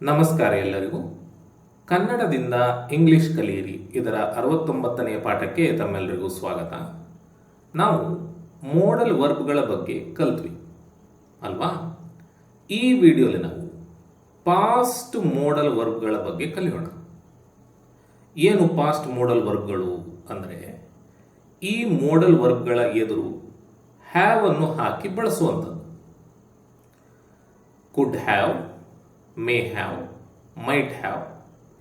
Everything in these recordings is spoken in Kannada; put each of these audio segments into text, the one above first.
ನಮಸ್ಕಾರ ಎಲ್ಲರಿಗೂ. ಕನ್ನಡದಿಂದ ಇಂಗ್ಲಿಷ್ ಕಲಿಯಿರಿ, ಇದರ ಅರವತ್ತೊಂಬತ್ತನೆಯ ಪಾಠಕ್ಕೆ ತಮ್ಮೆಲ್ಲರಿಗೂ ಸ್ವಾಗತ. ನಾವು ಮೋಡಲ್ ವರ್ಬ್ಗಳ ಬಗ್ಗೆ ಕಲಿತ್ವಿ, ಅಲ್ವಾ? ಈ ವಿಡಿಯೋಲಿ ನಾವು ಪಾಸ್ಟ್ ಮೋಡಲ್ ವರ್ಬ್ಗಳ ಬಗ್ಗೆ ಕಲಿಯೋಣ. ಏನು ಪಾಸ್ಟ್ ಮೋಡಲ್ ವರ್ಬ್ಗಳು ಅಂದರೆ, ಈ ಮೋಡಲ್ ವರ್ಬ್ಗಳ ಎದುರು ಹ್ಯಾವನ್ನು ಹಾಕಿ ಬಳಸುವಂಥದ್ದು. Could have may have might have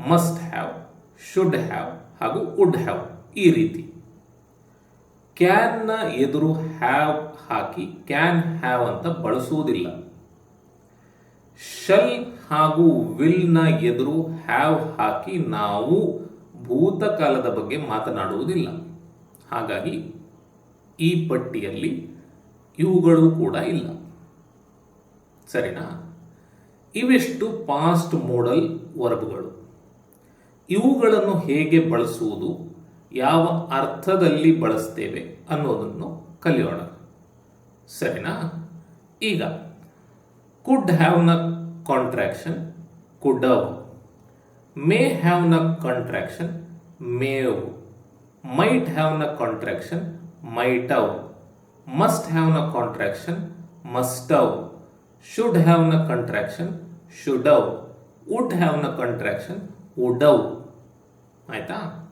must have should have ಹಾಗೂ ವುಡ್ ಹ್ಯಾವ್ ಈ ರೀತಿ. ಕ್ಯಾನ್ನ ಎದುರು ಹ್ಯಾವ್ ಹಾಕಿ ಕ್ಯಾನ್ ಹ್ಯಾವ್ ಅಂತ ಬಳಸುವುದಿಲ್ಲ. ಶಲ್ ಹಾಗೂ ವಿಲ್ನ ಎದುರು ಹ್ಯಾವ್ ಹಾಕಿ ನಾವು ಭೂತಕಾಲದ ಬಗ್ಗೆ ಮಾತನಾಡುವುದಿಲ್ಲ. ಹಾಗಾಗಿ ಈ ಪಟ್ಟಿಯಲ್ಲಿ ಇವುಗಳು ಕೂಡ ಇಲ್ಲ. ಸರಿನಾ? ಇವೆಷ್ಟು ಪಾಸ್ಟ್ ಮೋಡಲ್ ವರ್ಬ್ಗಳು. ಇವುಗಳನ್ನು ಹೇಗೆ ಬಳಸುವುದು, ಯಾವ ಅರ್ಥದಲ್ಲಿ ಬಳಸ್ತೇವೆ ಅನ್ನೋದನ್ನು ಕಲಿಯೋಣ. ಸರಿನಾ? ಈಗ ಕುಡ್ ಹ್ಯಾವ್ನ ಕಾಂಟ್ರಾಕ್ಷನ್ ಕುಡ್ ಅವ್ ಮೇ ಹ್ಯಾವ್ನ ಕಾಂಟ್ರಾಕ್ಷನ್ ಮೇವ್ ಮೈಟ್ ಹ್ಯಾವ್ನ ಕಾಂಟ್ರಾಕ್ಷನ್ ಮೈಟ್ ಹವ್ ಮಸ್ಟ್ ಹ್ಯಾವ್ನ ಕಾಂಟ್ರಾಕ್ಷನ್ ಮಸ್ಟ್ ಹವ್ ಶುಡ್ ಹ್ಯಾವ್ನ ಕಾಂಟ್ರಾಕ್ಷನ್ ಶುಡ್ ವುಡ್ ಹ್ಯಾವ್ನ ನ ಕಂಟ್ರಾಕ್ಷನ್ ಉಡವ್ ಆಯ್ತಾ?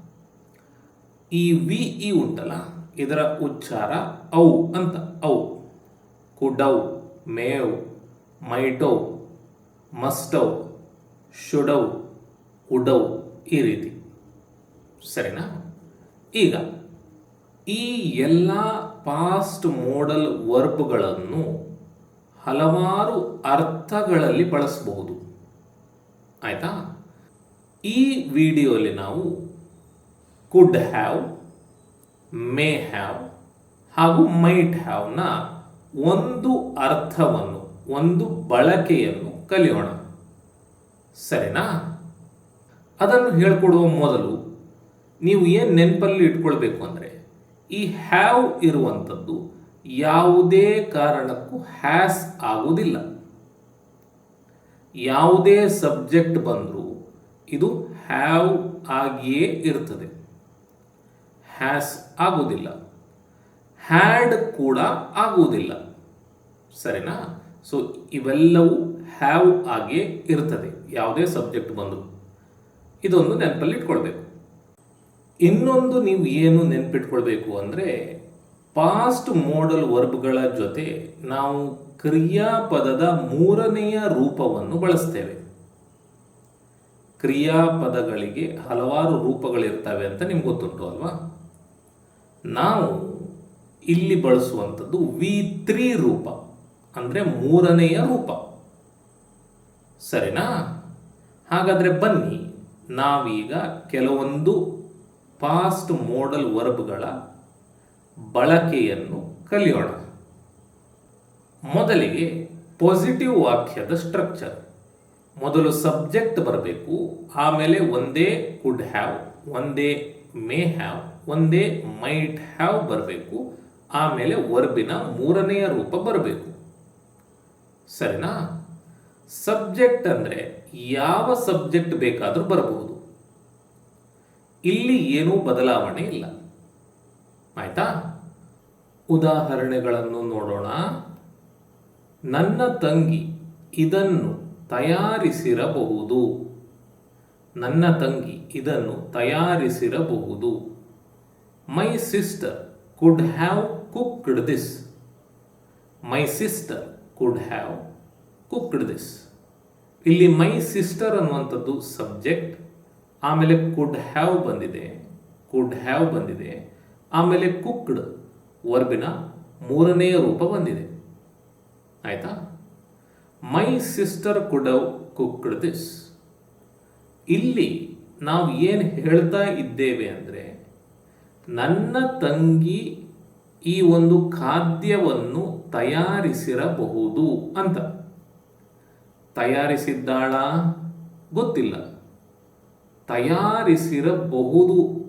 ಈ ವಿ ಇ ಉಂಟಲ್ಲ, ಇದರ ಉಚ್ಚಾರ ಔ ಅಂತ. ಔ. ಕುಡವ್ ಮೇವ್ ಮೈಟವ್ ಮಸ್ಟವ್ ಶುಡವ್ ಉಡವ್ ಈ ರೀತಿ. ಸರಿನಾ? ಈಗ ಈ ಎಲ್ಲ ಪಾಸ್ಟ್ ಮೋಡಲ್ ವರ್ಬ್ಗಳನ್ನು ಹಲವಾರು ಅರ್ಥಗಳಲ್ಲಿ ಬಳಸಬಹುದು. ಆಯಿತಾ? ಈ ವಿಡಿಯೋಲಿ ನಾವು ಕುಡ್ ಹ್ಯಾವ್ ಮೇ ಹ್ಯಾವ್ ಹಾಗೂ ಮೈಟ್ ಹ್ಯಾವ್ನ ಒಂದು ಅರ್ಥವನ್ನು, ಒಂದು ಬಳಕೆಯನ್ನು ಕಲಿಯೋಣ. ಸರಿನಾ? ಅದನ್ನು ಹೇಳ್ಕೊಡುವ ಮೊದಲು ನೀವು ಏನು ನೆನಪಲ್ಲಿ ಇಟ್ಕೊಳ್ಬೇಕು ಅಂದರೆ ಈ ಹ್ಯಾವ್ ಇರುವಂಥದ್ದು ಯಾವುದೇ ಕಾರಣಕ್ಕೂ ಹ್ಯಾಸ್ ಆಗುವುದಿಲ್ಲ. ಯಾವುದೇ ಸಬ್ಜೆಕ್ಟ್ ಬಂದರೂ ಇದು ಹ್ಯಾವ್ ಆಗಿಯೇ ಇರ್ತದೆ. ಹ್ಯಾಸ್ ಆಗುವುದಿಲ್ಲ. ಹ್ಯಾಡ್ ಕೂಡ ಆಗುವುದಿಲ್ಲ. ಸರಿನಾ? ಸೊ, ಇವೆಲ್ಲವೂ ಹ್ಯಾವ್ ಆಗಿಯೇ ಇರ್ತದೆ. ಯಾವುದೇ ಸಬ್ಜೆಕ್ಟ್ ಬಂದರೂ. ಇದೊಂದು ನೆನಪಲ್ಲಿ ಇಟ್ಕೊಳ್ಬೇಕು. ಇನ್ನೊಂದು ನೀವು ಏನು ನೆನಪಿಟ್ಕೊಳ್ಬೇಕು ಅಂದರೆ ಪಾಸ್ಟ್ ಮೋಡಲ್ ವರ್ಬ್ಗಳ ಜೊತೆ ನಾವು ಕ್ರಿಯಾಪದದ ಮೂರನೆಯ ರೂಪವನ್ನು ಬಳಸ್ತೇವೆ. ಕ್ರಿಯಾಪದಗಳಿಗೆ ಹಲವಾರು ರೂಪಗಳಿರ್ತವೆ ಅಂತ ನಿಮ್ಗೆ ಗೊತ್ತುಂಟು ಅಲ್ವಾ? ನಾವು ಇಲ್ಲಿ ಬಳಸುವಂಥದ್ದು ವಿ ತ್ರೀ ರೂಪ, ಅಂದರೆ ಮೂರನೆಯ ರೂಪ. ಸರಿನಾ? ಹಾಗಾದರೆ ಬನ್ನಿ, ನಾವೀಗ ಕೆಲವೊಂದು ಪಾಸ್ಟ್ ಮೋಡಲ್ ವರ್ಬ್ಗಳ ಬಳಕೆಯನ್ನು ಕಲಿಯೋಣ. ಮೊದಲಿಗೆ ಪಾಸಿಟಿವ್ ವಾಕ್ಯದ ಸ್ಟ್ರಕ್ಚರ್ ಮೊದಲು ಸಬ್ಜೆಕ್ಟ್ ಬರಬೇಕು, ಆಮೇಲೆ ಒಂದೇ ಕುಡ್ ಹ್ಯಾವ್ ಒಂದೇ ಮೇ ಹ್ಯಾವ್ ಒಂದೇ ಮೈಟ್ ಹ್ಯಾವ್ ಬರಬೇಕು, ಆಮೇಲೆ ವರ್ಬಿನ ಮೂರನೆಯ ರೂಪ ಬರಬೇಕು. ಸರಿನಾ? ಸಬ್ಜೆಕ್ಟ್ ಅಂದರೆ ಯಾವ ಸಬ್ಜೆಕ್ಟ್ ಬೇಕಾದರೂ ಬರಬಹುದು. ಇಲ್ಲಿ ಏನೂ ಬದಲಾವಣೆ ಇಲ್ಲ. ಆಯ್ತಾ? ಉದಾಹರಣೆಗಳನ್ನು ನೋಡೋಣ. ನನ್ನ ತಂಗಿ ಇದನ್ನು ತಯಾರಿಸಿರಬಹುದು. ನನ್ನ ತಂಗಿ ಇದನ್ನು ತಯಾರಿಸಿರಬಹುದು. My sister could have cooked this my sister could have cooked this ಇಲ್ಲಿ ಮೈ ಸಿಸ್ಟರ್ ಅನ್ನುವಂಥದ್ದು ಸಬ್ಜೆಕ್ಟ್ ಆಮೇಲೆ ಕುಡ್ ಹ್ಯಾವ್ ಬಂದಿದೆ. ಕುಡ್ ಹ್ಯಾವ್ ಬಂದಿದೆ. ಆಮೇಲೆ ಕುಕ್ಡ್ ವರ್ಬಿನ ಮೂರನೆಯ ರೂಪ ಬಂದಿದೆ. ಆಯ್ತಾ? My sister could have cooked this. ಇಲ್ಲಿ ನಾವು ಏನು ಹೇಳ್ತಾ ಇದ್ದೇವೆ ಅಂದರೆ, ನನ್ನ ತಂಗಿ ಈ ಒಂದು ಖಾದ್ಯವನ್ನು ತಯಾರಿಸಿರಬಹುದು ಅಂತ. ತಯಾರಿಸಿದ್ದಾಳ? ಗೊತ್ತಿಲ್ಲ. ತಯಾರಿಸಿರಬಹುದು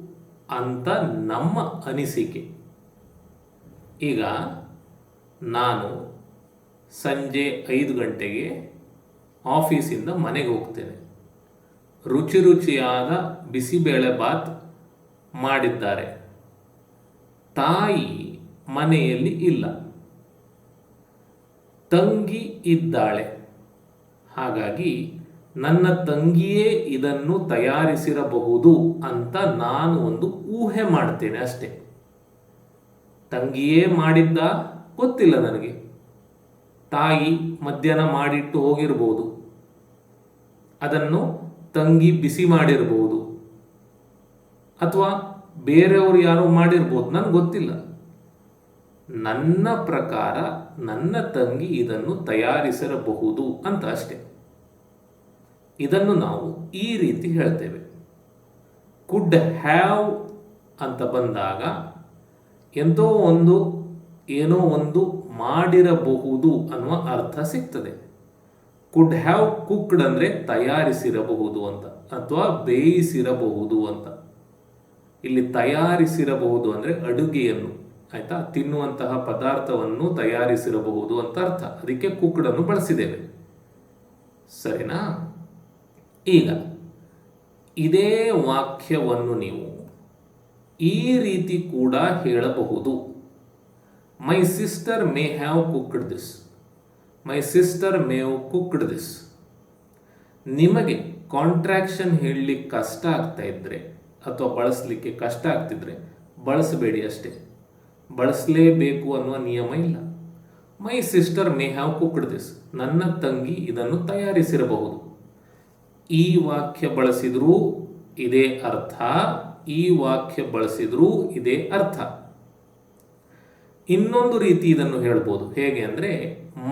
ಅಂತ ನಮ್ಮ ಅನಿಸಿಕೆ. ಈಗ ನಾನು ಸಂಜೆ ಐದು ಗಂಟೆಗೆ ಆಫೀಸಿಂದ ಮನೆಗೆ ಹೋಗ್ತೇನೆ. ರುಚಿ ರುಚಿಯಾದ ಬಿಸಿಬೇಳೆ ಬಾತ್ ಮಾಡಿದ್ದಾರೆ. ತಾಯಿ ಮನೆಯಲ್ಲಿ ಇಲ್ಲ. ತಂಗಿ ಇದ್ದಾಳೆ. ಹಾಗಾಗಿ ನನ್ನ ತಂಗಿಯೇ ಇದನ್ನು ತಯಾರಿಸಿರಬಹುದು ಅಂತ ನಾನು ಒಂದು ಊಹೆ ಮಾಡ್ತೇನೆ ಅಷ್ಟೇ. ತಂಗಿಯೇ ಮಾಡಿದ್ದ ಗೊತ್ತಿಲ್ಲ ನನಗೆ. ತಾಯಿ ಮಧ್ಯಾಹ್ನ ಮಾಡಿಟ್ಟು ಹೋಗಿರ್ಬೋದು. ಅದನ್ನು ತಂಗಿ ಬಿಸಿ ಮಾಡಿರ್ಬೋದು. ಅಥವಾ ಬೇರೆಯವರು ಯಾರು ಮಾಡಿರ್ಬೋದು, ನನಗೆ ಗೊತ್ತಿಲ್ಲ. ನನ್ನ ಪ್ರಕಾರ ನನ್ನ ತಂಗಿ ಇದನ್ನು ತಯಾರಿಸಿರಬಹುದು ಅಂತ ಅಷ್ಟೆ. ಇದನ್ನು ನಾವು ಈ ರೀತಿ ಹೇಳ್ತೇವೆ. ಕುಡ್ ಹ್ಯಾವ್ ಅಂತ ಬಂದಾಗ ಎಂತೋ ಒಂದು, ಏನೋ ಒಂದು ಮಾಡಿರಬಹುದು ಅನ್ನುವ ಅರ್ಥ ಸಿಗ್ತದೆ. ಕುಡ್ ಹ್ಯಾವ್ ಕುಕ್ಡ್ ಅಂದರೆ ತಯಾರಿಸಿರಬಹುದು ಅಂತ ಅಥವಾ ಬೇಯಿಸಿರಬಹುದು ಅಂತ. ಇಲ್ಲಿ ತಯಾರಿಸಿರಬಹುದು ಅಂದರೆ ಅಡುಗೆಯನ್ನು, ಆಯಿತಾ? ತಿನ್ನುವಂತಹ ಪದಾರ್ಥವನ್ನು ತಯಾರಿಸಿರಬಹುದು ಅಂತ ಅರ್ಥ. ಅದಕ್ಕೆ ಕುಕ್ಡನ್ನು ಬಳಸಿದ್ದೇವೆ. ಸರಿನಾ? ಈಗ ಇದೇ ವಾಕ್ಯವನ್ನು ನೀವು ಈ ರೀತಿ ಕೂಡ ಹೇಳಬಹುದು. My sister may have cooked this my sister may've cooked this ನಿಮಗೆ ಕಾಂಟ್ರಾಕ್ಷನ್ ಹೇಳಲಿಕ್ಕೆ ಕಷ್ಟ ಆಗ್ತಾ ಇದ್ದರೆ ಅಥವಾ ಬಳಸಲಿಕ್ಕೆ ಕಷ್ಟ ಆಗ್ತಿದ್ರೆ ಬಳಸಬೇಡಿ ಅಷ್ಟೇ. ಬಳಸಲೇಬೇಕು ಅನ್ನುವ ನಿಯಮ ಇಲ್ಲ. My sister may have cooked this ನನ್ನ ತಂಗಿ ಇದನ್ನು ತಯಾರಿಸಿರಬಹುದು. ಈ ವಾಕ್ಯ ಬಳಸಿದರೂ ಇದೇ ಅರ್ಥ, ಈ ವಾಕ್ಯ ಬಳಸಿದರೂ ಇದೇ ಅರ್ಥ. ಇನ್ನೊಂದು ರೀತಿ ಇದನ್ನು ಹೇಳ್ಬೋದು. ಹೇಗೆ ಅಂದರೆ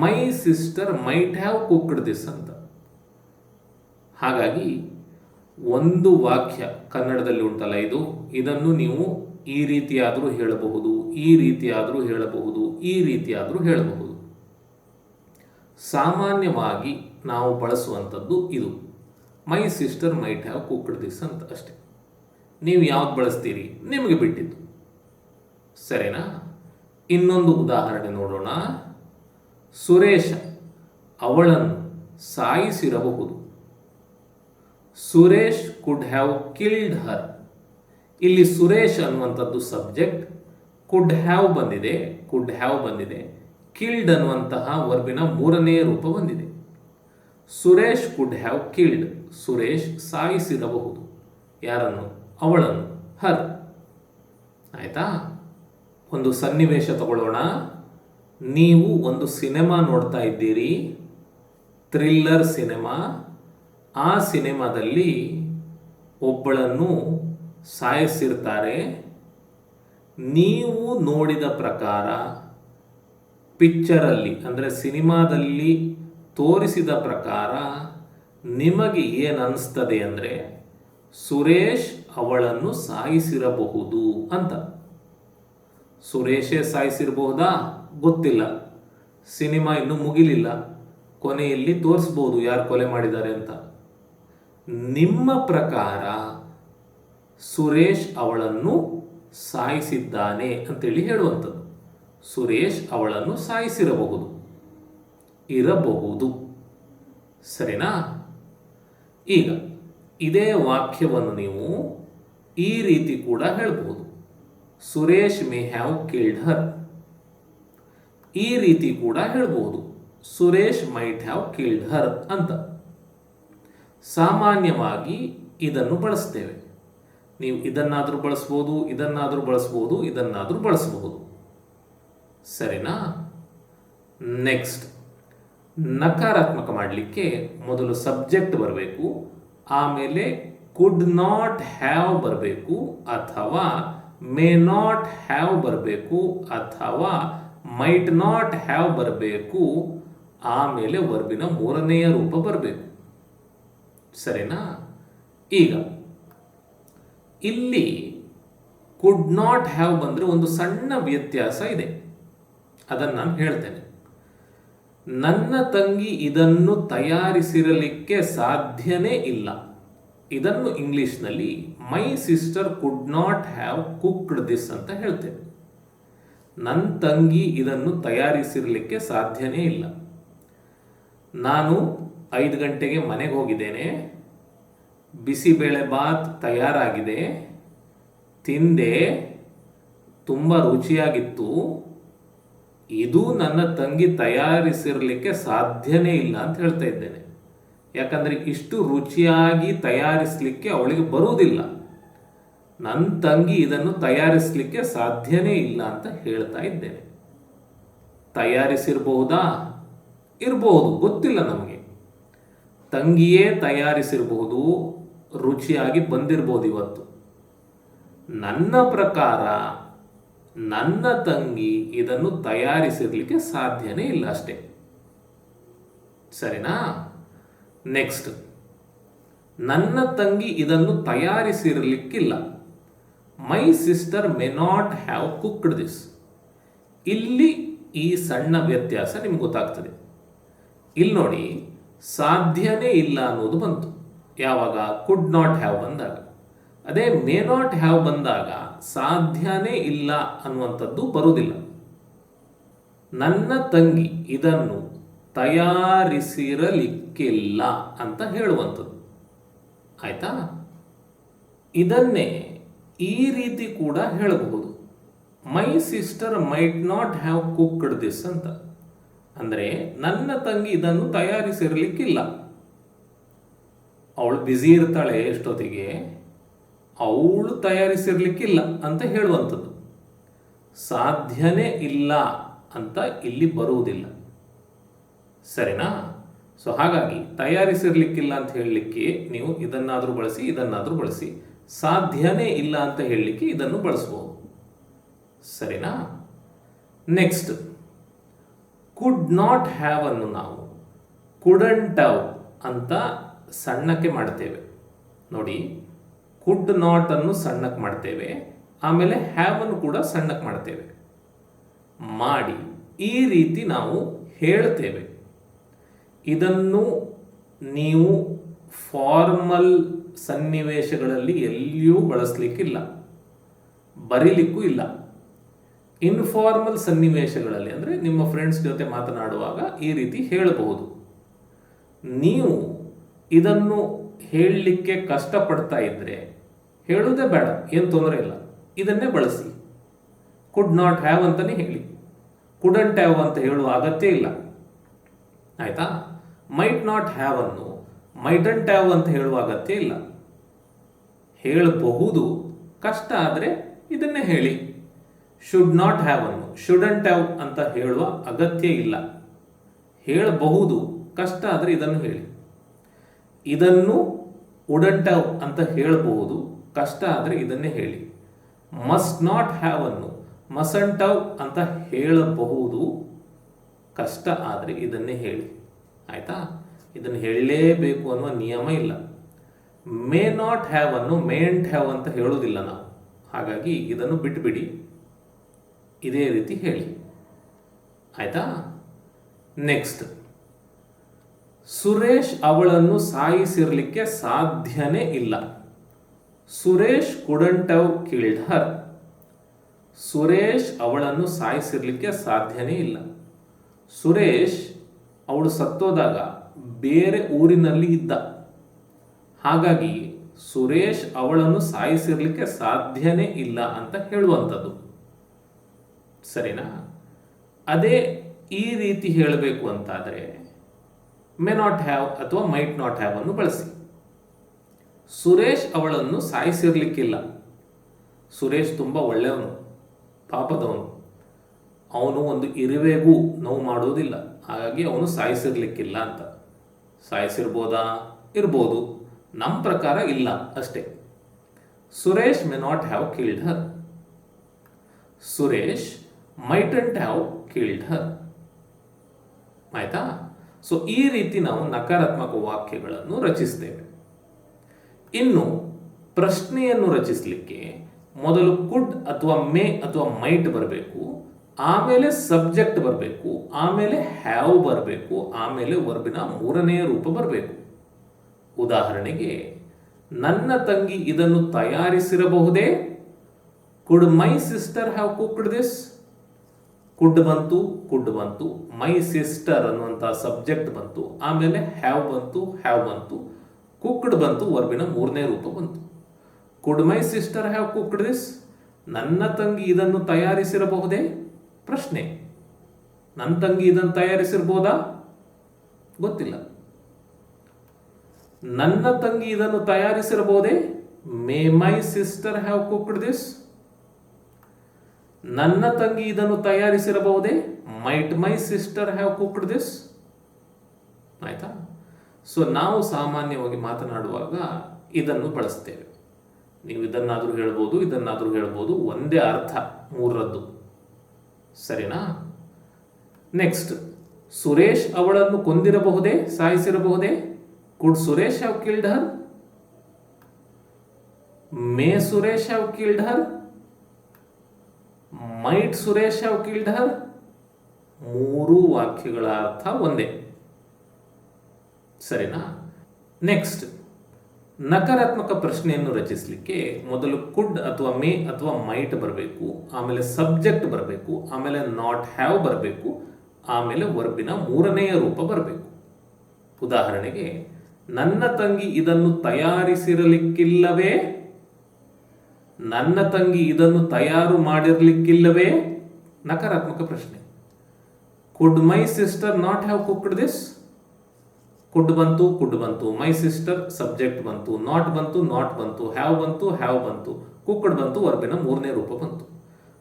my sister might have cooked this ಅಂತ. ಹಾಗಾಗಿ, ಒಂದು ವಾಕ್ಯ ಕನ್ನಡದಲ್ಲಿ ಉಂಟಲ್ಲ ಇದು? ಇದನ್ನು ನೀವು ಈ ರೀತಿಯಾದರೂ ಹೇಳಬಹುದು, ಈ ರೀತಿಯಾದರೂ ಹೇಳಬಹುದು, ಈ ರೀತಿಯಾದರೂ ಹೇಳಬಹುದು. ಸಾಮಾನ್ಯವಾಗಿ ನಾವು ಬಳಸುವಂಥದ್ದು ಇದು. My sister might have cooked this ಅಂತ ಅಷ್ಟೆ. ನೀವು ಯಾವ್ದು ಬಳಸ್ತೀರಿ? ನಿಮಗೆ ಬಿಟ್ಟಿದ್ದು. ಸರಿನಾ? ಇನ್ನೊಂದು ಉದಾಹರಣೆ ನೋಡೋಣ. ಸುರೇಶ ಅವಳನ್ನು ಸಾಯಿಸಿರಬಹುದು. Suresh could have killed her ಇಲ್ಲಿ ಸುರೇಶ್ ಅನ್ನುವಂಥದ್ದು ಸಬ್ಜೆಕ್ಟ್ ಕುಡ್ ಹ್ಯಾವ್ ಬಂದಿದೆ ಕುಡ್ ಹ್ಯಾವ್ ಬಂದಿದೆ ಕಿಲ್ಡ್ ಅನ್ನುವಂತಹ ವರ್ಬಿನ ಮೂರನೇ ರೂಪ ಬಂದಿದೆ. Suresh could have killed Suresh ಸಾಯಿಸಿರಬಹುದು. ಯಾರನ್ನು? ಅವಳನ್ನು. ಹರ್. ಆಯಿತಾ? ಒಂದು ಸನ್ನಿವೇಶ ತಗೊಳ್ಳೋಣ. ನೀವು ಒಂದು ಸಿನಿಮಾ ನೋಡ್ತಾ ಇದ್ದೀರಿ. Thriller cinema. ಆ ಸಿನಿಮಾದಲ್ಲಿ ಒಬ್ಬಳನ್ನು ಸಾಯಿಸಿರ್ತಾರೆ. ನೀವು ನೋಡಿದ ಪ್ರಕಾರ ಪಿಕ್ಚರಲ್ಲಿ, ಅಂದರೆ ಸಿನಿಮಾದಲ್ಲಿ ತೋರಿಸಿದ ಪ್ರಕಾರ ನಿಮಗೆ ಏನನ್ನಿಸ್ತದೆ ಅಂದರೆ ಸುರೇಶ್ ಅವಳನ್ನು ಸಾಯಿಸಿರಬಹುದು ಅಂತ. ಸುರೇಶೇ ಸಾಯಿಸಿರಬಹುದಾ? ಗೊತ್ತಿಲ್ಲ. ಸಿನಿಮಾ ಇನ್ನೂ ಮುಗಿಲಿಲ್ಲ. ಕೊನೆಯಲ್ಲಿ ತೋರಿಸ್ಬೋದು ಯಾರು ಕೊಲೆ ಮಾಡಿದ್ದಾರೆ ಅಂತ. ನಿಮ್ಮ ಪ್ರಕಾರ ಸುರೇಶ್ ಅವಳನ್ನು ಸಾಯಿಸಿದ್ದಾನೆ ಅಂತೇಳಿ ಹೇಳುವಂಥದ್ದು. ಸುರೇಶ್ ಅವಳನ್ನು ಸಾಯಿಸಿರಬಹುದು. ಇರಬಹುದು. ಸರಿನಾ? ಈಗ ಇದೇ ವಾಕ್ಯವನ್ನು ನೀವು ಈ ರೀತಿ ಕೂಡ ಹೇಳಬಹುದು Suresh may have killed her. ಈ ರೀತಿ ಕೂಡ ಹೇಳ್ಬೋದು. Suresh might have killed her ಅಂತ. ಸಾಮಾನ್ಯವಾಗಿ ಇದನ್ನು ಬಳಸ್ತೇವೆ. ನೀವು ಇದನ್ನಾದರೂ ಬಳಸ್ಬೋದು ಇದನ್ನಾದರೂ ಬಳಸ್ಬೋದು, ಇದನ್ನಾದರೂ ಬಳಸಬಹುದು ಸರಿನಾ? ನೆಕ್ಸ್ಟ್. ನಕಾರಾತ್ಮಕ ಮಾಡಲಿಕ್ಕೆ ಮೊದಲು ಸಬ್ಜೆಕ್ಟ್ ಬರಬೇಕು, ಆಮೇಲೆ ಕುಡ್ ನಾಟ್ ಹ್ಯಾವ್ ಬರಬೇಕು ಅಥವಾ ಮೇ ನಾಟ್ ಹ್ಯಾವ್ ಬರಬೇಕು ಅಥವಾ ಮೈಟ್ ನಾಟ್ ಹ್ಯಾವ್ ಬರಬೇಕು, ಆಮೇಲೆ ವರ್ಬಿನ ಮೂರನೆಯ ರೂಪ ಬರಬೇಕು. ಸರಿನಾ? ಈಗ ಇಲ್ಲಿ ಕುಡ್ ನಾಟ್ ಹ್ಯಾವ್ ಬಂದರೆ ಒಂದು ಸಣ್ಣ ವ್ಯತ್ಯಾಸ ಇದೆ. ಅದನ್ನು ನಾನು ಹೇಳ್ತೇನೆ. ನನ್ನ ತಂಗಿ ಇದನ್ನು ತಯಾರಿಸಿರಲಿಕ್ಕೆ ಸಾಧ್ಯನೇ ಇಲ್ಲ. ಇದನ್ನು ಇಂಗ್ಲಿಷ್ನಲ್ಲಿ, my sister could not have cooked this ಅಂತ ಹೇಳ್ತೇವೆ ನನ್ನ ತಂಗಿ ಇದನ್ನು ತಯಾರಿಸಿರಲಿಕ್ಕೆ ಸಾಧ್ಯನೇ ಇಲ್ಲ. ನಾನು ಐದು ಗಂಟೆಗೆ ಮನೆಗೆ ಹೋಗಿದ್ದೇನೆ. ಬಿಸಿಬೇಳೆ ಬಾತ್ ತಯಾರಾಗಿದೆ. ತಿಂದೆ. ತುಂಬ ರುಚಿಯಾಗಿತ್ತು. ಇದು ನನ್ನ ತಂಗಿ ತಯಾರಿಸಿರಲಿಕ್ಕೆ ಸಾಧ್ಯನೇ ಇಲ್ಲ ಅಂತ ಹೇಳ್ತಾ ಇದ್ದೇನೆ. ಯಾಕಂದರೆ ಇಷ್ಟು ರುಚಿಯಾಗಿ ತಯಾರಿಸಲಿಕ್ಕೆ ಅವಳಿಗೆ ಬರುವುದಿಲ್ಲ. ನನ್ನ ತಂಗಿ ಇದನ್ನು ತಯಾರಿಸಲಿಕ್ಕೆ ಸಾಧ್ಯನೇ ಇಲ್ಲ ಅಂತ ಹೇಳ್ತಾ ಇದ್ದೇನೆ. ತಯಾರಿಸಿರಬಹುದಾ? ಇರಬಹುದು ಗೊತ್ತಿಲ್ಲ ನಮಗೆ. ತಂಗಿಯೇ ತಯಾರಿಸಿರಬಹುದು, ರುಚಿಯಾಗಿ ಬಂದಿರಬಹುದು ಇವತ್ತು. ನನ್ನ ಪ್ರಕಾರ ನನ್ನ ತಂಗಿ ಇದನ್ನು ತಯಾರಿಸಿರ್ಲಿಕ್ಕೆ ಸಾಧ್ಯನೇ ಇಲ್ಲ ಅಷ್ಟೇ. ಸರಿನಾ? ನೆಕ್ಸ್ಟ್ ನನ್ನ ತಂಗಿ ಇದನ್ನು ತಯಾರಿಸಿರಲಿಕ್ಕಿಲ್ಲ. My sister may not have cooked this ಇಲ್ಲಿ ಈ ಸಣ್ಣ ವ್ಯತ್ಯಾಸ ನಿಮ್ಗೆ ಗೊತ್ತಾಗ್ತದೆ. ಇಲ್ಲಿ ನೋಡಿ, ಸಾಧ್ಯನೇ ಇಲ್ಲ ಅನ್ನೋದು ಬಂತು. ಯಾವಾಗ? ಕುಡ್ ನಾಟ್ ಹ್ಯಾವ್ ಬಂದಾಗ. ಅದೇ ಮೇ ನಾಟ್ ಹ್ಯಾವ್ ಬಂದಾಗ ಸಾಧ್ಯನೇ ಇಲ್ಲ ಅನ್ನುವಂಥದ್ದು ಬರುವುದಿಲ್ಲ. ನನ್ನ ತಂಗಿ ಇದನ್ನು ತಯಾರಿಸಿರಲಿಕ್ಕಿಲ್ಲ ಅಂತ ಹೇಳುವಂಥದ್ದು. ಆಯ್ತಾ? ಇದನ್ನೇ ಈ ರೀತಿ ಕೂಡ ಹೇಳಬಹುದು. My sister might not have cooked this ಅಂತ. ಅಂದರೆ ನನ್ನ ತಂಗಿ ಇದನ್ನು ತಯಾರಿಸಿರಲಿಕ್ಕಿಲ್ಲ. ಅವಳು ಬ್ಯುಸಿ ಇರ್ತಾಳೆ ಎಷ್ಟೊತ್ತಿಗೆ? ಅವಳು ತಯಾರಿಸಿರ್ಲಿಕ್ಕಿಲ್ಲ ಅಂತ ಹೇಳುವಂಥದ್ದು. ಸಾಧ್ಯನೇ ಇಲ್ಲ ಅಂತ ಇಲ್ಲಿ ಬರುವುದಿಲ್ಲ. ಸರಿನಾ? ಸೊ ಹಾಗಾಗಿ ತಯಾರಿಸಿರ್ಲಿಕ್ಕಿಲ್ಲ ಅಂತ ಹೇಳಲಿಕ್ಕೆ ನೀವು ಇದನ್ನಾದರೂ ಬಳಸಿ ಇದನ್ನಾದರೂ ಬಳಸಿ. ಸಾಧ್ಯನೇ ಇಲ್ಲ ಅಂತ ಹೇಳಲಿಕ್ಕೆ ಇದನ್ನು ಬಳಸ್ಬೋದು ಸರಿನಾ? ನೆಕ್ಸ್ಟ್. ಕುಡ್ ನಾಟ್ ಹ್ಯಾವ್ ಅನ್ನು ನಾವು ಕುಡಂಟ್ ಅಂತ ಸಣ್ಣಕ್ಕೆ ಮಾಡ್ತೇವೆ ನೋಡಿ. ಕುಡ್ ನಾಟ್ ಅನ್ನು ಸಣ್ಣಕ್ಕೆ ಮಾಡ್ತೇವೆ. ಆಮೇಲೆ ಹ್ಯಾವ್ ಅನ್ನು ಕೂಡ ಸಣ್ಣಕ್ಕೆ ಮಾಡ್ತೇವೆ. ಮಾಡಿ ಈ ರೀತಿ ನಾವು ಹೇಳ್ತೇವೆ. ಇದನ್ನು ನೀವು ಫಾರ್ಮಲ್ ಸನ್ನಿವೇಶಗಳಲ್ಲಿ ಎಲ್ಲಿಯೂ ಬಳಸಲಿಕ್ಕಿಲ್ಲ. ಬರೀಲಿಕ್ಕೂ ಇಲ್ಲ. ಇನ್ಫಾರ್ಮಲ್ ಸನ್ನಿವೇಶಗಳಲ್ಲಿ ಅಂದರೆ ನಿಮ್ಮ ಫ್ರೆಂಡ್ಸ್ ಜೊತೆ ಮಾತನಾಡುವಾಗ ಈ ರೀತಿ ಹೇಳಬಹುದು. ನೀವು ಇದನ್ನು ಹೇಳಲಿಕ್ಕೆ ಕಷ್ಟಪಡ್ತಾ ಇದ್ದರೆ ಹೇಳೋದೇ ಬೇಡ, ಏನು ತೊಂದರೆ ಇಲ್ಲ. ಇದನ್ನೇ ಬಳಸಿ. ಕುಡ್ ನಾಟ್ ಹ್ಯಾವ್ ಅಂತಲೇ ಹೇಳಿ. ಕುಡಂಟ್ ಹ್ಯಾವ್ ಅಂತ ಹೇಳುವ ಅಗತ್ಯ ಇಲ್ಲ. ಆಯಿತಾ? ಮೈಟ್ ನಾಟ್ ಹ್ಯಾವ್ ಅನ್ನು ಮೈಟಂಟ್ ಹ್ಯಾವ್ ಅಂತ ಹೇಳುವ ಅಗತ್ಯ ಇಲ್ಲ. ಹೇಳಬಹುದು, ಕಷ್ಟ ಆದರೆ ಇದನ್ನೇ ಹೇಳಿ. ಶುಡ್ ನಾಟ್ ಹ್ಯಾವ್ ಅನ್ನು ಶುಡಂಟ್ ಹ್ಯಾವ್ ಅಂತ ಹೇಳುವ ಅಗತ್ಯ ಇಲ್ಲ. ಹೇಳಬಹುದು, ಕಷ್ಟ ಆದರೆ ಇದನ್ನು ಹೇಳಿ. ಇದನ್ನು ಹ್ಯಾವ್ ಅಂತ ಹೇಳಬಹುದು. ಕಷ್ಟ ಆದರೆ ಇದನ್ನೇ ಹೇಳಿ. ಮಸ್ಟ್ ನಾಟ್ ಹ್ಯಾವ್ ಅನ್ನು ಮಸಂಟ್ ಹ್ಯಾವ್ ಅಂತ ಹೇಳಬಹುದು. ಕಷ್ಟ ಆದರೆ ಇದನ್ನೇ ಹೇಳಿ. ಆಯ್ತಾ? ಇದನ್ನು ಹೇಳಲೇಬೇಕು ಅನ್ನುವ ನಿಯಮ ಇಲ್ಲ. ಮೇ ನಾಟ್ ಹ್ಯಾವ್ ಅನ್ನು ಮೇಂಟ್ ಹ್ಯಾವ್ ಅಂತ ಹೇಳೋದಿಲ್ಲ ನಾವು. ಹಾಗಾಗಿ ಇದನ್ನು ಬಿಟ್ಬಿಡಿ. ಇದೇ ರೀತಿ ಹೇಳಿ. ಆಯ್ತಾ? ನೆಕ್ಸ್ಟ್. ಸುರೇಶ್ ಅವಳನ್ನು ಸಾಯಿಸಿರ್ಲಿಕ್ಕೆ ಸಾಧ್ಯನೇ ಇಲ್ಲ. Suresh couldn't have killed her Suresh ಅವಳನ್ನು ಸಾಯಿಸಿರ್ಲಿಕ್ಕೆ ಸಾಧ್ಯನೇ ಇಲ್ಲ. ಸುರೇಶ್ ಅವಳು ಸತ್ತೋದಾಗ ಬೇರೆ ಊರಿನಲ್ಲಿ ಇದ್ದ. ಹಾಗಾಗಿ ಸುರೇಶ್ ಅವಳನ್ನು ಸಾಯಿಸಿರ್ಲಿಕ್ಕೆ ಸಾಧ್ಯನೇ ಇಲ್ಲ ಅಂತ ಹೇಳುವಂಥದ್ದು. ಸರಿನಾ? ಅದೇ ಈ ರೀತಿ ಹೇಳಬೇಕು ಅಂತಾದರೆ ಮೆ ನಾಟ್ ಹ್ಯಾವ್ ಅಥವಾ ಮೈಟ್ ನಾಟ್ ಹ್ಯಾವ್ ಅನ್ನು ಬಳಸಿ. ಸುರೇಶ್ ಅವಳನ್ನು ಸಾಯಿಸಿರ್ಲಿಕ್ಕಿಲ್ಲ. ಸುರೇಶ್ ತುಂಬ ಒಳ್ಳೆಯವನು, ಪಾಪದವನು. ಅವನು ಒಂದು ಇರುವೆಗೂ ನೋವು ಮಾಡುವುದಿಲ್ಲ ಹಾಗಾಗಿ ಅವನು ಸಾಯಿಸಿರ್ಲಿಕ್ಕಿಲ್ಲ ಅಂತ. ಸಾಯಿಸಿರ್ಬೋದಾ? ಇರ್ಬೋದು. ನಮ್ಮ ಪ್ರಕಾರ ಇಲ್ಲ ಅಷ್ಟೇ. Suresh may not have killed her. Suresh mightn't have killed her. ಆಯ್ತಾ? ಸೊ ಈ ರೀತಿ ನಾವು ನಕಾರಾತ್ಮಕ ವಾಕ್ಯಗಳನ್ನು ರಚಿಸ್ತೇವೆ. ಇನ್ನು, ಪ್ರಶ್ನೆಯನ್ನು ರಚಿಸಲಿಕ್ಕೆ ಮೊದಲು ಕುಡ್ ಅಥವಾ ಮೇ ಅಥವಾ ಮೈಟ್ ಬರಬೇಕು, ಆಮೇಲೆ ಸಬ್ಜೆಕ್ಟ್ ಬರಬೇಕು, ಆಮೇಲೆ ಹ್ಯಾವ್ ಬರಬೇಕು, ಆಮೇಲೆ ವರ್ಬಿನ ಮೂರನೆಯ ರೂಪ ಬರಬೇಕು. ಉದಾಹರಣೆಗೆ, ನನ್ನ ತಂಗಿ ಇದನ್ನು ತಯಾರಿಸಿರಬಹುದೇ? Could my sister have cooked this could ಬಂತು ಕುಡ್ ಬಂತು. ಮೈ ಸಿಸ್ಟರ್ ಅನ್ನುವಂಥ ಸಬ್ಜೆಕ್ಟ್ ಬಂತು. ಆಮೇಲೆ ಹ್ಯಾವ್ ಬಂತು ಹ್ಯಾವ್ ಬಂತು. ಕುಕ್ಡ್ ಬಂತು, ವರ್ಬಿನ ಮೂರನೇ ರೂಪ ಬಂತು. Could my sister have cooked this ನನ್ನ ತಂಗಿ ಇದನ್ನು ತಯಾರಿಸಿರಬಹುದೇ? ಪ್ರಶ್ನೆ. ನನ್ನ ತಂಗಿ ಇದನ್ನು ತಯಾರಿಸಿರ್ಬೋದಾ ಗೊತ್ತಿಲ್ಲ. ನನ್ನ ತಂಗಿ ಇದನ್ನು ತಯಾರಿಸಿರಬಹುದೇ? May my sister have cooked this ನನ್ನ ತಂಗಿ ಇದನ್ನು ತಯಾರಿಸಿರಬಹುದೇ? Might my sister have cooked this ಆಯ್ತಾ? ಸೊ ನಾವು ಸಾಮಾನ್ಯವಾಗಿ ಮಾತನಾಡುವಾಗ ಇದನ್ನು ಬಳಸ್ತೇವೆ. ನೀವು ಇದನ್ನಾದರೂ ಹೇಳ್ಬೋದು ಇದನ್ನಾದರೂ ಹೇಳ್ಬೋದು, ಒಂದೇ ಅರ್ಥ ಮೂರರದ್ದು ಸರಿನಾ? ನೆಕ್ಸ್ಟ್ ಸುರೇಶ್ ಅವಳನ್ನು ಕೊಂದಿರಬಹುದೇ? ಸಾಯಿಸಿರಬಹುದೇ? Could Suresh have killed her may Suresh have killed her might Suresh have killed her ಮೂರು ವಾಕ್ಯಗಳ ಅರ್ಥ ಒಂದೇ. ಸರಿನಾ? ನೆಕ್ಸ್ಟ್, ನಕಾರಾತ್ಮಕ ಪ್ರಶ್ನೆಯನ್ನು ರಚಿಸಲಿಕ್ಕೆ ಮೊದಲು ಕುಡ್ ಅಥವಾ ಮೇ ಅಥವಾ ಮೈಟ್ ಬರಬೇಕು, ಆಮೇಲೆ ಸಬ್ಜೆಕ್ಟ್ ಬರಬೇಕು, ಆಮೇಲೆ ನಾಟ್ ಹ್ಯಾವ್ ಬರಬೇಕು, ಆಮೇಲೆ ವರ್ಬಿನ ಮೂರನೆಯ ರೂಪ ಬರಬೇಕು. ಉದಾಹರಣೆಗೆ, ನನ್ನ ತಂಗಿ ಇದನ್ನು ತಯಾರಿಸಿರಲಿಕ್ಕಿಲ್ಲವೇ? ನನ್ನ ತಂಗಿ ಇದನ್ನು ತಯಾರು ಮಾಡಿರ್ಲಿಕ್ಕಿಲ್ಲವೇ? ನಕಾರಾತ್ಮಕ ಪ್ರಶ್ನೆ. Could my sister not have cooked this could ಬಂತು ಕುಡ್ ಬಂತು. ಮೈ ಸಿಸ್ಟರ್ ಸಬ್ಜೆಕ್ಟ್ ಬಂತು. ನಾಟ್ ಬಂತು ನಾಟ್ ಬಂತು. ಹ್ಯಾವ್ ಬಂತು ಹ್ಯಾವ್ ಬಂತು. ಕುಕ್ಕಡ್ ಬಂತು, ವರ್ಬಿನ ಮೂರನೇ ರೂಪ ಬಂತು.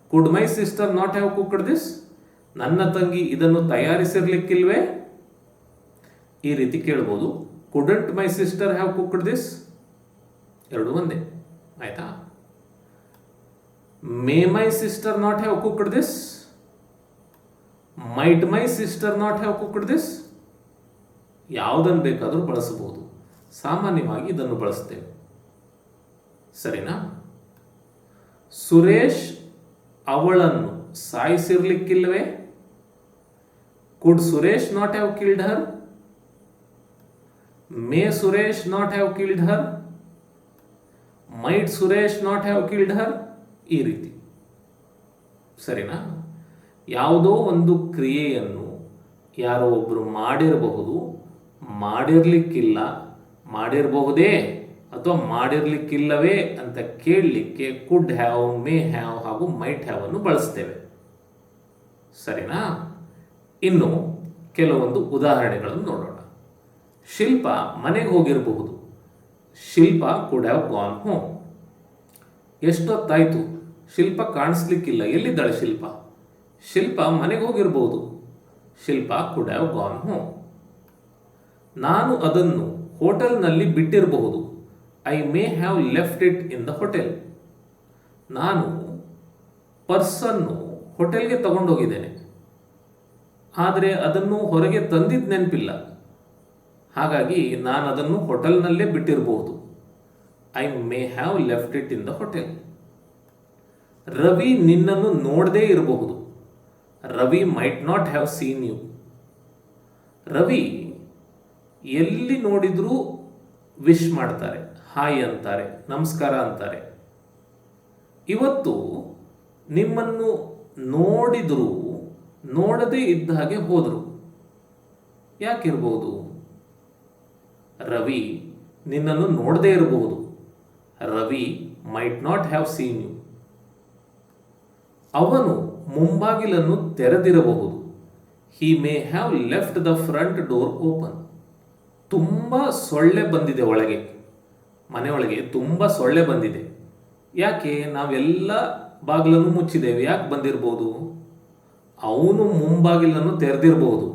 Could my sister not have cooked this ನನ್ನ ತಂಗಿ ಇದನ್ನು ತಯಾರಿಸಿರ್ಲಿಕ್ಕಿಲ್ವೇ? ಈ ರೀತಿ ಕೇಳ್ಬೋದು. Couldn't my sister have cooked this ಎರಡು ಒಂದೇ. ಆಯ್ತಾ? May my sister not have cooked this might my sister not have cooked this ಯಾವುದನ್ನು ಬೇಕಾದರೂ ಬಳಸಬಹುದು. ಸಾಮಾನ್ಯವಾಗಿ ಇದನ್ನು ಬಳಸ್ತೇವೆ. ಸರಿನಾ? ಸುರೇಶ್ ಅವಳನ್ನು ಸಾಯಿಸಿರ್ಲಿಕ್ಕಿಲ್ವೇ could Suresh not have killed her may Suresh not have killed her might Suresh not have killed her ಈ ರೀತಿ. ಸರಿನಾ? ಯಾವುದೋ ಒಂದು ಕ್ರಿಯೆಯನ್ನು ಯಾರೋ ಒಬ್ಬರು ಮಾಡಿರಬಹುದು, ಮಾಡಿರಲಿಕ್ಕಿಲ್ಲ, ಮಾಡಿರಬಹುದೇ ಅಥವಾ ಮಾಡಿರಲಿಕ್ಕಿಲ್ಲವೇ ಅಂತ ಕೇಳಲಿಕ್ಕೆ ಕುಡ್ ಹ್ಯಾವ್ ಮೇ ಹ್ಯಾವ್ ಹಾಗೂ ಮೈಟ್ ಹ್ಯಾವ್ ಅನ್ನು ಬಳಸ್ತೇವೆ. ಸರಿನಾ? ಇನ್ನು ಕೆಲವೊಂದು ಉದಾಹರಣೆಗಳನ್ನು ನೋಡೋಣ. ಶಿಲ್ಪ ಮನೆಗೆ ಹೋಗಿರಬಹುದು. Shilpa could have gone home ಎಷ್ಟೊತ್ತಾಯ್ತು? Shilpa ಕಾಣಿಸ್ಲಿಕ್ಕಿಲ್ಲ. ಎಲ್ಲಿದ್ದಾಳೆ ಶಿಲ್ಪ? ಶಿಲ್ಪ ಮನೆಗೆ ಹೋಗಿರ್ಬೋದು. ಶಿಲ್ಪ ಕೂಡ ಗಾನ್ ಹೋಮ್ ನಾನು ಅದನ್ನು ಹೋಟೆಲ್ನಲ್ಲಿ ಬಿಟ್ಟಿರಬಹುದು. I may have left it in the hotel ನಾನು ಪರ್ಸನ್ನು ಹೋಟೆಲ್ಗೆ ತಗೊಂಡೋಗಿದ್ದೇನೆ. ಆದರೆ ಅದನ್ನು ಹೊರಗೆ ತಂದಿದ್ದ ನೆನಪಿಲ್ಲ. ಹಾಗಾಗಿ ನಾನು ಅದನ್ನು ಹೋಟೆಲ್ನಲ್ಲೇ ಬಿಟ್ಟಿರಬಹುದು I may have left it in the hotel Ravi ನಿನ್ನನ್ನು ನೋಡದೇ ಇರಬಹುದು. Ravi might not have seen you Ravi ಎಲ್ಲಿ ನೋಡಿದರೂ ವಿಶ್ ಮಾಡ್ತಾರೆ. ಹಾಯ್ ಅಂತಾರೆ, ನಮಸ್ಕಾರ ಅಂತಾರೆ. ಇವತ್ತು ನಿಮ್ಮನ್ನು ನೋಡಿದರೂ, ನೋಡದೇ ಇದ್ದ ಹಾಗೆ ಹೋದರು. ಯಾಕಿರ್ಬೋದು? ರವಿ ನಿನ್ನನ್ನು ನೋಡದೇ ಇರಬಹುದು. Ravi might not have seen you ಅವನು ಮುಂಬಾಗಿಲನ್ನು ತೆರೆದಿರಬಹುದು. He may have left the front door open ತುಂಬ ಸೊಳ್ಳೆ ಬಂದಿದೆ ಒಳಗೆ. ಮನೆಯೊಳಗೆ ತುಂಬ ಸೊಳ್ಳೆ ಬಂದಿದೆ. ಯಾಕೆ? ನಾವೆಲ್ಲ ಬಾಗಿಲನ್ನು ಮುಚ್ಚಿದ್ದೇವೆ. ಯಾಕೆ ಬಂದಿರ್ಬೋದು? ಅವನು ಮುಂಬಾಗಿಲನ್ನು ತೆರೆದಿರ್ಬೋದು.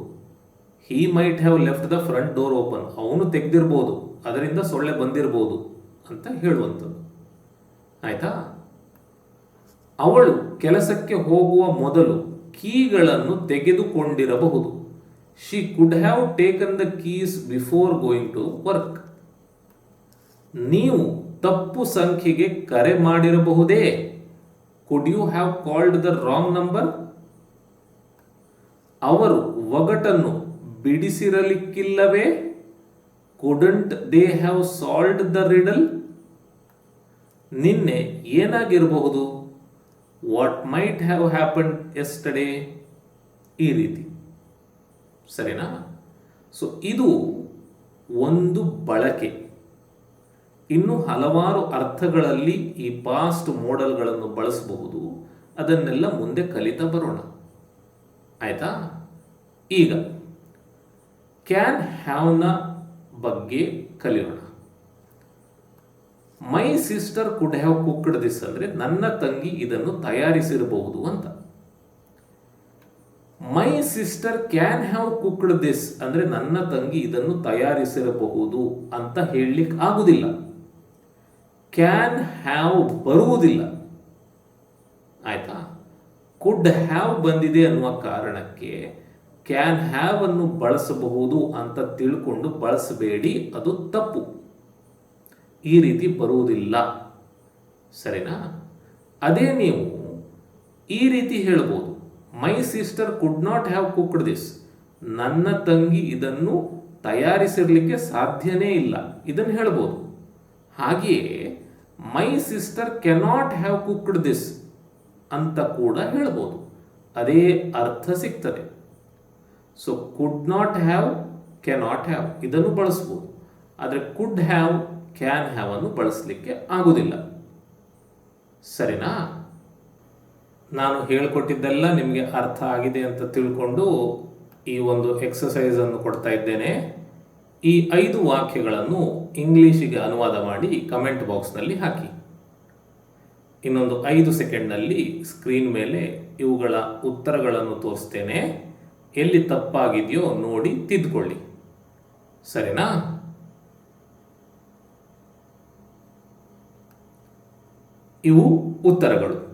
He might have left the front door open ಅವನು ತೆಗೆದಿರ್ಬೋದು. ಅದರಿಂದ ಸೊಳ್ಳೆ ಬಂದಿರ್ಬೋದು ಅಂತ ಹೇಳುವಂಥದ್ದು. ಆಯ್ತಾ? ಅವಳು ಕೆಲಸಕ್ಕೆ ಹೋಗುವ ಮೊದಲು ಕೀಗಳನ್ನು ತೆಗೆದುಕೊಂಡಿರಬಹುದು. She could have taken the keys before going to work ನೀವು ತಪ್ಪು ಸಂಖ್ಯೆಗೆ ಕರೆ ಮಾಡಿರಬಹುದೇ? Could you have called the wrong number ಅವರು ಒಗಟನ್ನು ಬಿಡಿಸಿರಲಿಕ್ಕಿಲ್ಲವೇ? Couldn't they have solved the riddle ನಿನ್ನೆ ಏನಾಗಿರಬಹುದು? What might have happen yesterday ಈ ರೀತಿ. ಸರಿನಾ? ಸೊ ಇದು ಒಂದು ಬಳಕೆ. ಇನ್ನು ಹಲವಾರು ಅರ್ಥಗಳಲ್ಲಿ ಈ ಪಾಸ್ಟ್ ಮೋಡಲ್ಗಳನ್ನು ಬಳಸಬಹುದು. ಅದನ್ನೆಲ್ಲ ಮುಂದೆ ಕಲಿತಾ ಬರೋಣ. ಆಯಿತಾ? ಈಗ ಕ್ಯಾನ್ ಹ್ಯಾವ್ನ ಬಗ್ಗೆ ಕಲಿಯೋಣ. My sister could have cooked this ಅಂದರೆ ನನ್ನ ತಂಗಿ ಇದನ್ನು ತಯಾರಿಸಿರಬಹುದು ಅಂತ. My sister can have cooked this ಅಂದರೆ ನನ್ನ ತಂಗಿ ಇದನ್ನು ತಯಾರಿಸಿರಬಹುದು ಅಂತ ಹೇಳಲಿಕ್ಕೆ ಆಗುದಿಲ್ಲ. ಕ್ಯಾನ್ ಹ್ಯಾವ್ ಬರುವುದಿಲ್ಲ. ಆಯ್ತಾ? ಕುಡ್ ಹ್ಯಾವ್ ಬಂದಿದೆ ಅನ್ನುವ ಕಾರಣಕ್ಕೆ ಕ್ಯಾನ್ ಹ್ಯಾವ್ ಅನ್ನು ಬಳಸಬಹುದು ಅಂತ ತಿಳ್ಕೊಂಡು ಬಳಸಬೇಡಿ, ಅದು ತಪ್ಪು. ಈ ರೀತಿ ಬರುವುದಿಲ್ಲ. ಸರಿನಾ? ಅದೇ ನೀವು ಈ ರೀತಿ ಹೇಳ್ಬೋದು. My sister could not have cooked this ನನ್ನ ತಂಗಿ ಇದನ್ನು ತಯಾರಿಸಿರಲಿಕ್ಕೆ ಸಾಧ್ಯನೇ ಇಲ್ಲ. ಇದನ್ನು ಹೇಳ್ಬೋದು. ಹಾಗೆಯೇ my sister cannot have cooked this ಅಂತ ಕೂಡ ಹೇಳ್ಬೋದು. ಅದೇ ಅರ್ಥ ಸಿಗ್ತದೆ. So could not have cannot have ಇದನ್ನು ಬಳಸ್ಬೋದು. ಆದರೆ ಕುಡ್ ಹ್ಯಾವ್ ಕ್ಯಾನ್ ಹ್ಯಾವ್ ಅನ್ನು ಬಳಸಲಿಕ್ಕೆ ಆಗುವುದಿಲ್ಲ ಸರಿನಾ? ನಾನು ಹೇಳಿಕೊಟ್ಟಿದ್ದೆಲ್ಲ ನಿಮಗೆ ಅರ್ಥ ಆಗಿದೆ ಅಂತ ತಿಳ್ಕೊಂಡು ಈ ಒಂದು ಎಕ್ಸಸೈಸ್ ಅನ್ನು ಕೊಡ್ತಾ ಇದ್ದೇನೆ. ಈ ಐದು ವಾಕ್ಯಗಳನ್ನು ಇಂಗ್ಲೀಷಿಗೆ ಅನುವಾದ ಮಾಡಿ ಕಮೆಂಟ್ ಬಾಕ್ಸ್ನಲ್ಲಿ ಹಾಕಿ. ಇನ್ನೊಂದು ಐದು ಸೆಕೆಂಡ್ನಲ್ಲಿ ಸ್ಕ್ರೀನ್ ಮೇಲೆ ಇವುಗಳ ಉತ್ತರಗಳನ್ನು ತೋರಿಸ್ತೇನೆ. ಎಲ್ಲಿ ತಪ್ಪಾಗಿದೆಯೋ ನೋಡಿ ತಿದ್ದುಕೊಳ್ಳಿ ಸರಿನಾ? ಇವು ಉತ್ತರಗಳು.